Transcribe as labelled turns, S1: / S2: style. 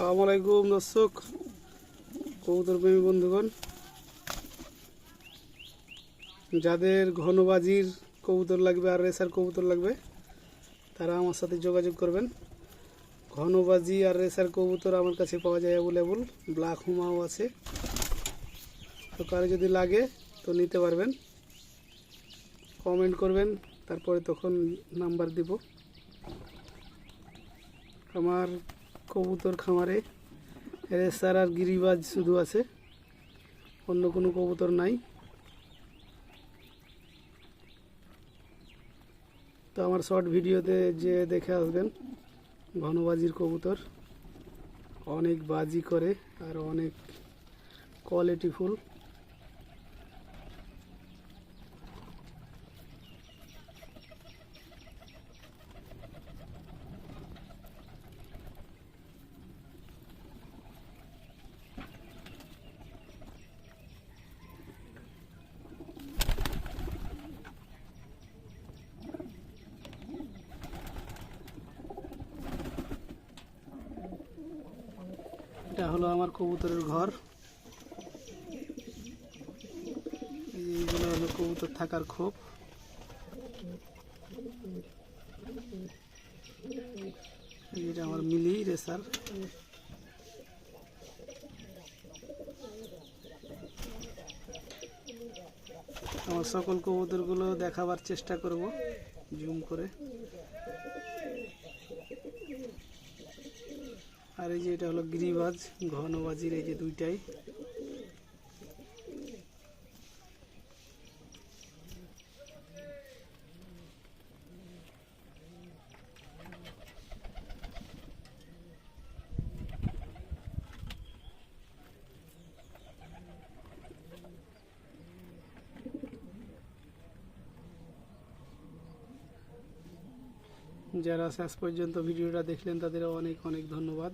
S1: সালাম আলাইকুম, দর্শক, কবুতর প্রেমী বন্ধুগণ। যাদের ঘনবাজির কবুতর লাগবে আর রেসার কবুতর লাগবে, তারা আমার সাথে যোগাযোগ করবেন। ঘনবাজি আর রেসার কবুতর আমার কাছে পাওয়া যায় অ্যাভেলেবল ব্ল্যাক হুমাও আছে। তো কারও যদি লাগে, তো নিতে পারবেন। কমেন্ট করবেন, তারপরে তখন নাম্বার দিব। আমার কবুতর খামারে। রেসার আর গিরিবাজ শুধু আছে। অন্য কোনো কবুতর নাই। তো আমার শর্ট ভিডিওতে যে দেখে আসবেন ঘনবাজির কবুতর। অনেক বাজি করে আর অনেক কোয়ালিটিফুল এটা হলো আমার কবুতরের ঘর। এইগুলো হলো কবুতর থাকার খোপ। এটা আমার মিলি রেসার। আমার সকল কবুতরগুলো দেখাবার চেষ্টা করব, জুম করে। আর এই যে এটা হলো গিরিবাজ ঘনবাজির এই যে দুইটাই। যারা শেষ পর্যন্ত ভিডিওটা দেখলেন তাদের অনেক অনেক ধন্যবাদ।